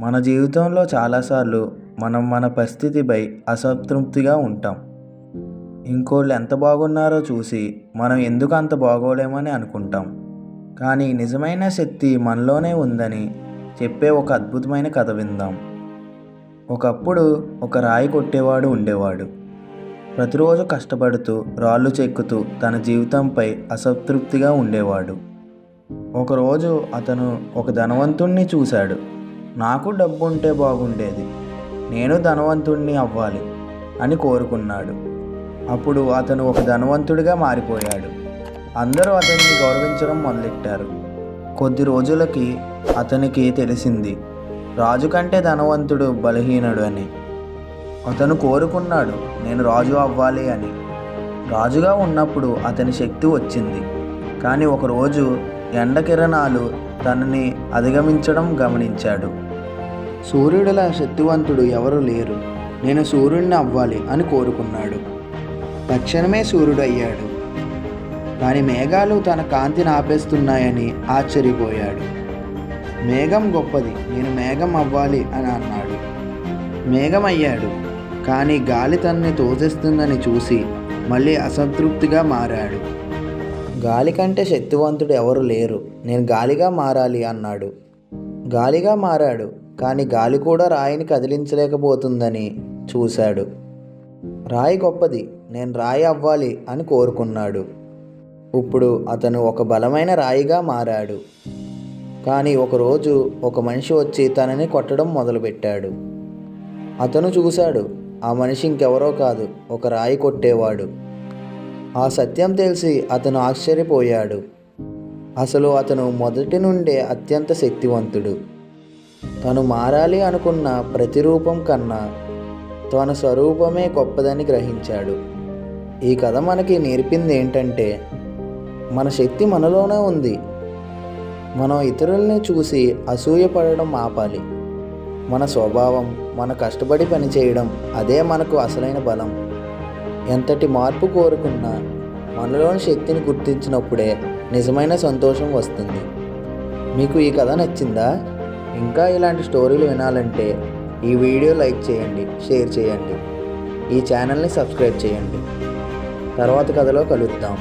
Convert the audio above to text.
మన జీవితంలో చాలాసార్లు మనం మన పరిస్థితిపై అసంతృప్తిగా ఉంటాం. ఇంకోళ్ళు ఎంత బాగున్నారో చూసి మనం ఎందుకు అంత బాగోలేమని అనుకుంటాం. కానీ నిజమైన శక్తి మనలోనే ఉందని చెప్పే ఒక అద్భుతమైన కథ విందాం. ఒకప్పుడు ఒక రాయి కొట్టేవాడు ఉండేవాడు. ప్రతిరోజు కష్టపడుతూ రాళ్ళు చెక్కుతూ తన జీవితంపై అసంతృప్తిగా ఉండేవాడు. ఒకరోజు అతను ఒక ధనవంతుణ్ణి చూశాడు. నాకు డబ్బు ఉంటే బాగుండేది. నేను ధనవంతుణ్ణి అవ్వాలి అని కోరుకున్నాడు. అప్పుడు అతను ఒక ధనవంతుడిగా మారిపోయాడు. అందరూ అతన్ని గౌరవించడం మొదలెట్టారు. కొద్ది రోజులకి అతనికి తెలిసింది రాజు కంటే ధనవంతుడు బలహీనుడు అని. అతను కోరుకున్నాడు నేను రాజు అవ్వాలి అని. రాజుగా ఉన్నప్పుడు అతని శక్తి వచ్చింది. కానీ ఒకరోజు ఎండ కిరణాలు తనని అధిగమించడం గమనించాడు. సూర్యుడిలా శక్తివంతుడు ఎవరు లేరు. నేను సూర్యుడిని అవ్వాలి అని కోరుకున్నాడు. తక్షణమే సూర్యుడు అయ్యాడు దాని మేఘాలు తన కాంతిని ఆపేస్తున్నాయని ఆశ్చర్యపోయాడు. మేఘం గొప్పది నేను మేఘం అవ్వాలి అని అన్నాడు. మేఘం అయ్యాడు కానీ గాలి తనని తోసేస్తుందని చూసి మళ్ళీ అసంతృప్తిగా మారాడు. గాలి కంటే శక్తివంతుడు ఎవరు లేరు నేను గాలిగా మారాలి అన్నాడు. గాలిగా మారాడు కానీ గాలి కూడా రాయిని కదిలించలేకపోతుందని చూశాడు. రాయి గొప్పది నేను రాయి అవ్వాలి అని కోరుకున్నాడు. ఇప్పుడు అతను ఒక బలమైన రాయిగా మారాడు. కానీ ఒకరోజు ఒక మనిషి వచ్చి తనని కొట్టడం మొదలుపెట్టాడు. అతను చూశాడు ఆ మనిషి ఇంకెవరో కాదు ఒక రాయి కొట్టేవాడు. ఆ సత్యం తెలిసి అతను ఆశ్చర్యపోయాడు. అసలు అతను మొదటి నుండే అత్యంత శక్తివంతుడు. తను మారాలి అనుకున్న ప్రతిరూపం కన్నా తన స్వరూపమే గొప్పదని గ్రహించాడు. ఈ కథ మనకి నేర్పింది ఏంటంటే మన శక్తి మనలోనే ఉంది. మనం ఇతరుల్ని చూసి అసూయపడడం ఆపాలి. మన స్వభావం మన కష్టపడి పనిచేయడం అదే మనకు అసలైన బలం. ఎంతటి మార్పు కోరుకున్నా మనలోని శక్తిని గుర్తించినప్పుడే నిజమైన సంతోషం వస్తుంది. మీకు ఈ కథ నచ్చిందా? ఇంకా ఇలాంటి స్టోరీలు వినాలంటే ఈ వీడియో లైక్ చేయండి షేర్ చేయండి. ఈ ఛానల్ని సబ్స్క్రైబ్ చేయండి. తర్వాత కథలో కలుద్దాం.